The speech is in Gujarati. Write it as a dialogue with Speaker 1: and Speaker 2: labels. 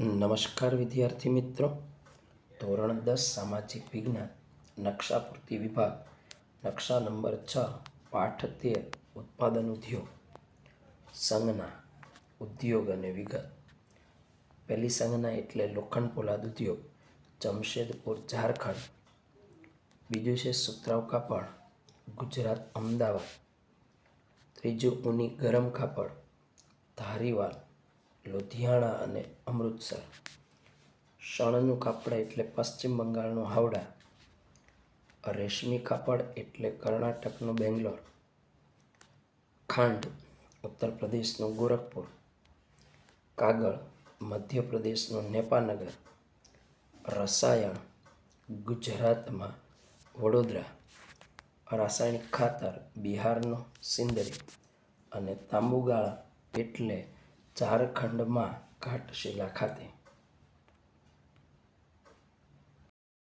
Speaker 1: નમસ્કાર વિદ્યાર્થી મિત્રો. ધોરણ દસ, સામાજિક વિજ્ઞાન, નકશાપૂર્તિ વિભાગ, નકશા નંબર છ, પાઠ તેર, ઉત્પાદન ઉદ્યોગ, સંજ્ઞા, ઉદ્યોગ અને વિગત. પહેલી સંજ્ઞા એટલે લોખંડ પોલાદ ઉદ્યોગ, જમશેદપુર, ઝારખંડ. બીજું છે સુતરાઉ કાપડ, ગુજરાત અમદાવાદ. ત્રીજું ઊની ગરમ કાપડ, ધારીવાલ. લુધિયાણા અને અમૃતસર. શણનું કાપડ એટલે પશ્ચિમ બંગાળનું હાવડા. રેશમી કાપડ એટલે કર્ણાટકનું બેંગ્લોર. ખાંડ ઉત્તર પ્રદેશનું ગોરખપુર. કાગળ, મધ્યપ્રદેશનું નેપાનગર. રસાયણ, ગુજરાતમાં વડોદરા. રાસાયણિક ખાતર, બિહારનો સિંદરી. અને તાંબુગાળા એટલે ઝારખંડમાં ઘાટશિલા ખાતે.